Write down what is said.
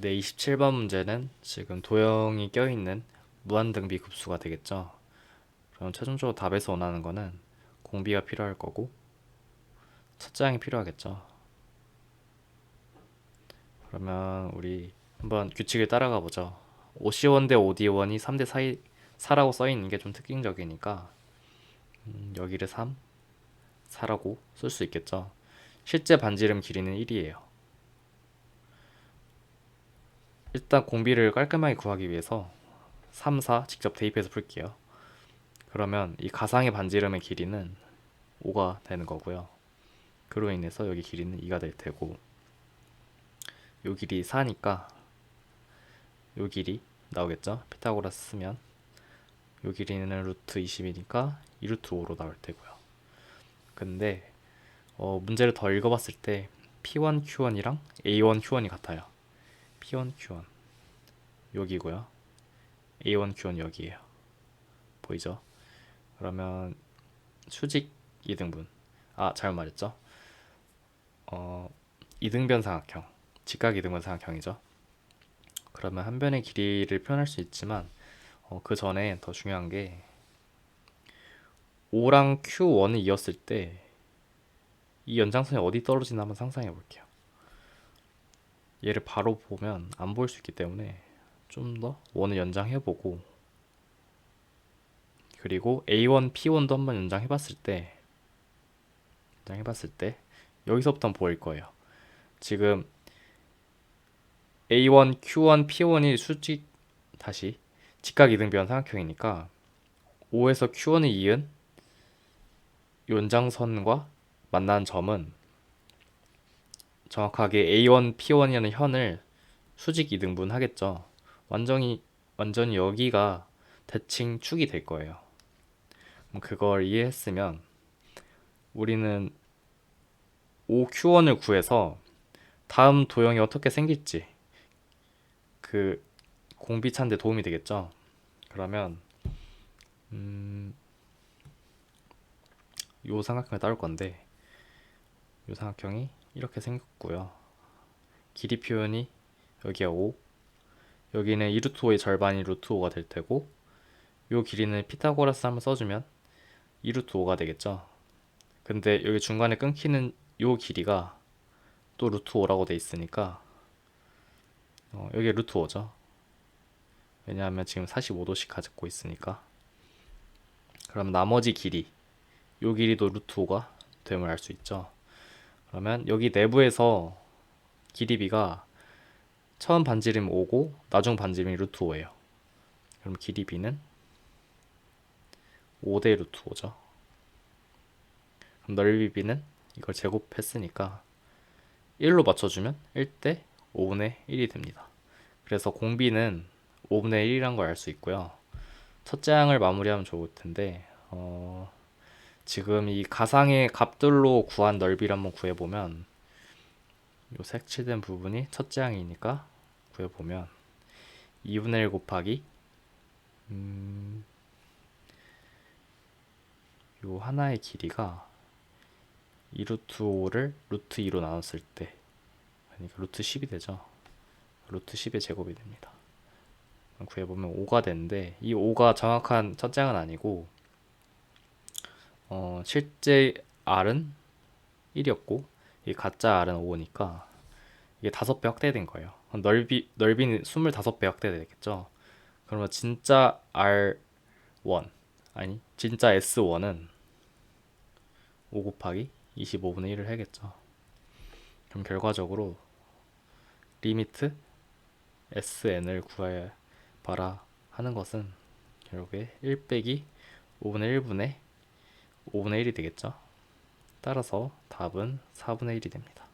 네, 27번 문제는 지금 도형이 껴있는 무한등비 급수가 되겠죠. 그럼 최종적으로 답에서 원하는 거는 공비가 필요할 거고 첫째 항이 필요하겠죠. 그러면 우리 한번 규칙을 따라가 보죠. OC1 대 OD1이 3대 4, 4라고 써 있는 게 좀 특징적이니까 음, 여기를 3, 4라고 쓸 수 있겠죠. 실제 반지름 길이는 1이에요. 일단 공비를 깔끔하게 구하기 위해서 3, 4 직접 대입해서 풀게요. 그러면 이 가상의 반지름의 길이는 5가 되는 거고요. 그로 인해서 여기 길이는 2가 될 테고 요 길이 4니까 요 길이 나오겠죠? 피타고라스 쓰면 요 길이는 루트 20이니까 2루트 5로 나올 테고요. 근데 어, 문제를 더 읽어봤을 때 P1, Q1이랑 A1, Q1이 같아요. P1, Q1 여기고요. A1, Q1 여기에요. 보이죠? 그러면 수직 이등분 아 잘못 말했죠? 어 이등변 삼각형 직각 이등변 삼각형이죠. 그러면 한 변의 길이를 표현할 수 있지만 어, 그 전에 더 중요한 게 5랑 Q1을 이었을 때 이 연장선이 어디 떨어지나 한번 상상해 볼게요. 얘를 바로 보면 안 보일 수 있기 때문에 좀 더 원을 연장해 보고 그리고 A1, P1도 한번 연장해 봤을 때 연장해 봤을 때 여기서부터 보일 거예요. 지금 A1, Q1, P1이 수직 다시 직각 이등 변 삼각형이니까 5에서 Q1을 이은 연장선과 만난 점은 정확하게 A1, P1이라는 현을 수직 이등분 하겠죠. 완전히 완전히 여기가 대칭 축이 될 거예요. 그걸 이해했으면 우리는 OQ1을 구해서 다음 도형이 어떻게 생길지 그 공비 찾는 데 도움이 되겠죠. 그러면 음, 요 삼각형을 따를 건데 요 삼각형이 이렇게 생겼고요. 길이 표현이 여기가 5 여기는 2루트 5의 절반이 루트 5가 될 테고 요 길이는 피타고라스 한번 써주면 2루트 5가 되겠죠. 근데 여기 중간에 끊기는 요 길이가 또 루트 5라고 돼 있으니까 어, 여기 루트 5죠. 왜냐하면 지금 45도씩 가지고 있으니까. 그럼 나머지 길이 요 길이도 루트 5가 됨을 알 수 있죠. 그러면 여기 내부에서 길이비가 처음 반지름 5고 나중 반지름이 루트 5예요. 그럼 길이비는 5대 루트 5죠. 그럼 넓이비는 이걸 제곱했으니까 1로 맞춰주면 1대 5분의 1이 됩니다. 그래서 공비는 5분의 1이란 걸 알 수 있고요. 첫째 항을 마무리하면 좋을 텐데 어, 지금 이 가상의 값들로 구한 넓이를 한번 구해보면 요 색칠된 부분이 첫째 항이니까 구해보면 2분의 1 곱하기 음, 요 하나의 길이가 2 루트 5를 루트 2로 나눴을 때 그러니까 루트 10이 되죠. 루트 10의 제곱이 됩니다. 구해보면 5가 되는데 이 5가 정확한 첫째 항은 아니고 어, 실제 R은 1이었고 이 가짜 R은 5니까 이게 5배 확대된 거예요. 넓이 넓이는 25배 확대되겠죠. 그러면 진짜 R1 아니 진짜 S1은 5 곱하기 25분의 1을 해야겠죠. 그럼 결과적으로 리미트 SN을 구해 봐라 하는 것은 결국에 1 빼기 5분의 1분의 5분의 1이 되겠죠. 따라서 답은 4분의 1이 됩니다.